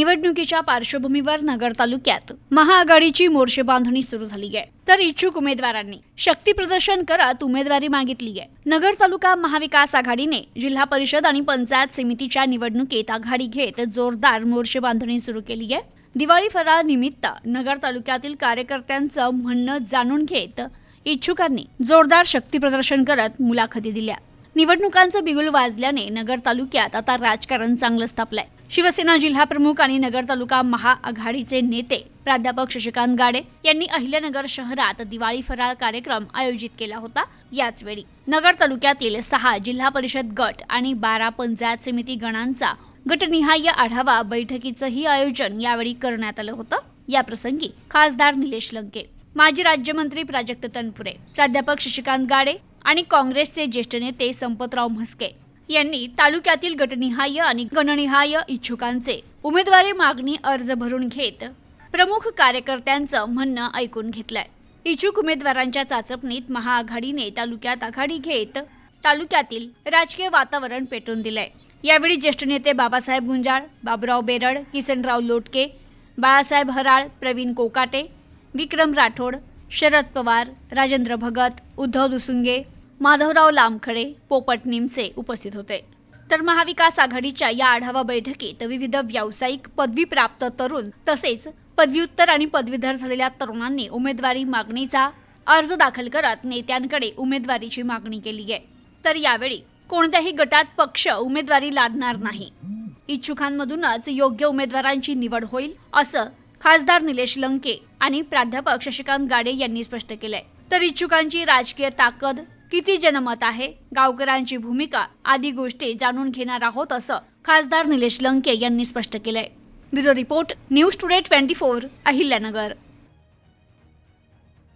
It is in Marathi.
निवडणुकीच्या पार्श्वभूमीवर नगर तालुक्यात महाआघाडीची मोर्चे बांधणी सुरू झाली आहे. तर इच्छुक उमेदवारांनी शक्ती प्रदर्शन करत उमेदवारी मागितली आहे. नगर तालुका महाविकास आघाडीने जिल्हा परिषद आणि पंचायत समितीच्या निवडणुकीत आघाडी घेत जोरदार मोर्चे बांधणी सुरू केली आहे. दिवाळी फराळ निमित्त नगर तालुक्यातील कार्यकर्त्यांचं म्हणणं जाणून घेत इच्छुकांनी जोरदार शक्ती प्रदर्शन करत मुलाखती दिल्या. निवडणुकांचं बिगुल वाजल्याने नगर तालुक्यात आता राजकारण चांगलंच तापलंय. शिवसेना जिल्हा प्रमुख आणि नगर तालुका महाआघाडीचे नेते प्राध्यापक शशिकांत गाडे यांनी अहिल्यानगर शहरात दिवाळी फराळ कार्यक्रम आयोजित केला होता. याच वेळी नगर तालुक्यातील सहा जिल्हा परिषद गट आणि बारा पंचायत समिती गणांचा गटनिहाय आढावा बैठकीचंही आयोजन यावेळी करण्यात आलं होतं. या प्रसंगी खासदार निलेश लंके माजी राज्यमंत्री प्राजक्त तनपुरे प्राध्यापक शशिकांत गाडे आणि काँग्रेसचे ज्येष्ठ नेते संपतराव म्हस्के यांनी तालुक्यातील गटनिहाय आणि गणनिहाय इच्छुकांचे उमेदवारी मागणी अर्ज भरून घेत प्रमुख कार्यकर्त्यांचं म्हणणं ऐकून घेतलंय. इच्छुक उमेदवारांच्या चाचपणीत महाआघाडीने तालुक्यात आघाडी घेत तालुक्यातील राजकीय वातावरण पेटून दिलंय. यावेळी ज्येष्ठ नेते बाबासाहेब गुंजाळ बाबुराव बेरड किसनराव लोटके बाळासाहेब हराळ प्रवीण कोकाटे विक्रम राठोड शरद पवार राजेंद्र भगत उद्धव दुसुंगे माधवराव लामखडे पोपट निमसे उपस्थित होते. तर महाविकास आघाडीच्या या आढावा बैठकीत विविध व्यावसायिक पदवीप्राप्त तरुण तसेच पदव्युत्तर आणि पदवीधर झालेल्या तरुणांनी उमेदवारी मागणीचा अर्ज दाखल करत नेत्यांकडे उमेदवारीची मागणी केली आहे. तर यावेळी कोणत्याही गटात पक्ष उमेदवारी लादणार नाही. इच्छुकांमधूनच योग्य उमेदवारांची निवड होईल असं खासदार निलेश लंके आणि प्राध्यापक शशिकांत गाडे यांनी स्पष्ट केलंय. तर इच्छुकांची राजकीय ताकद किती जनमत आहे गावकऱ्यांची भूमिका आदी गोष्टी जाणून घेणार आहोत असं खासदार निलेश लंके यांनी स्पष्ट केलंय. Bureau report news today twenty four Ahilyanagar.